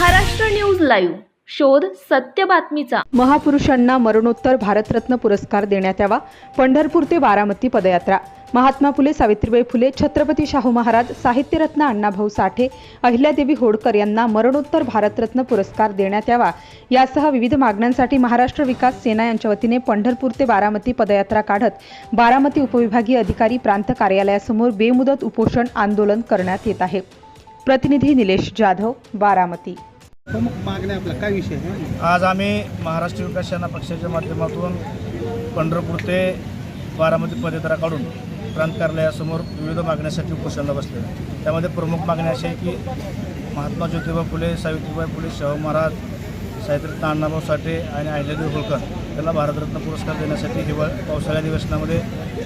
Maharashtra news live. शोध सत्य बातमीचा. महापुरुषांना मरणोत्तर भारतरत्न पुरस्कार देण्यात यावा. पंढरपूर ते बारामती पदयात्रा. महात्मा फुले सावित्रीबाई फुले छत्रपती शाहू महाराज साहित्यरत्न अण्णाभाऊ साठे अहिल्यादेवी होडकर यांना मरणोत्तर भारतरत्न पुरस्कार देण्यात यावा. यासह विविध मागण्यांसाठी महाराष्ट्र विकास सेना यांच्या वतीने पंढरपूर ते बारामती पदयात्रा काढत बारामती उपविभागीय अधिकारी प्रांत कार्यालयासमोर बेमुदत उपोषण आंदोलन करण्यात येत आहे. प्रतिनिधी निलेश जाधव बारामती. प्रमुख मागण्या काय विषय आहे? आज आम्ही महाराष्ट्र विकास सेना पक्षाच्या माध्यमातून पंढरपूर ते बारामती पदयात्रा काढून प्रांत कार्यालयासमोर विविध मागण्यासाठी उपोषणाला बसले त्यामध्ये प्रमुख मागण्या अशा आहे की महात्मा ज्योतिबा फुले सावित्रीबाई फुले शाहू महाराज साहित्यरत्न अण्णाभाऊ साठे आणि अहिल्यादेवी होळकर यांना भारतरत्न पुरस्कार देण्यासाठी हिवाळ पावसाळ्या अधिवेशनामध्ये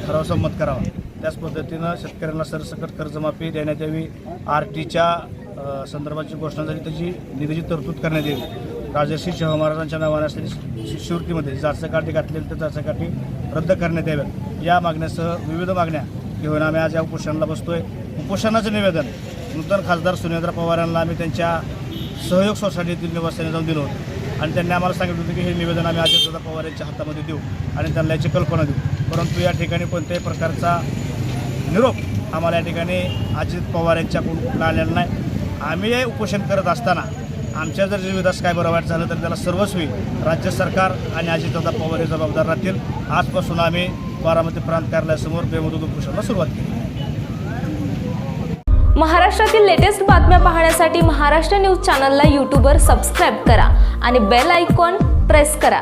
ठराव संमत करावा. त्याच पद्धतीनं शेतकऱ्यांना सरसकट कर्जमाफी देण्यात यावी. आर टीच्या संदर्भाची घोषणा झाली त्याची निधीची तरतूद करण्यात येईल. राजर्षी शाहू महाराजांच्या नावाने असलेली शिष्यवृत्तीमध्ये जाचकाठी घातलेली त्या जाचकाठी रद्द करण्यात याव्यात. या मागण्यासह विविध मागण्या घेऊन आम्ही आज या उपोषणाला बसतोय. उपोषणाचं निवेदन नूतन खासदार सुनेंद्र पवार यांना आम्ही त्यांच्या सहयोग सोसायटीतील निवासियांनी जाऊन दिलो. होतं आणि त्यांनी आम्हाला सांगितलं होतं की हे निवेदन आम्ही अजितदादा पवार यांच्या हातामध्ये देऊ आणि त्यांना याची कल्पना देऊ. परंतु या ठिकाणी कोणत्याही प्रकारचा निरोप आम्हाला या ठिकाणी अजित पवार यांच्याकडून आलेला नाही. आम्ही उपोषण करत असताना आमच्या जर विधास काय बरं वाईट झालं तर त्याला सर्वस्वी राज्य सरकार आणि अजितदादा पवार हे जबाबदार राहतील. आजपासून आम्ही बारामती प्रांत कार्यालयासमोर बेमुदत उपोषणाला सुरुवात केली. महाराष्ट्रातील लेटेस्ट बातम्या पाहण्यासाठी महाराष्ट्र न्यूज चॅनलला यूट्यूबवर सबस्क्राईब करा आणि बेल आयकॉन प्रेस करा.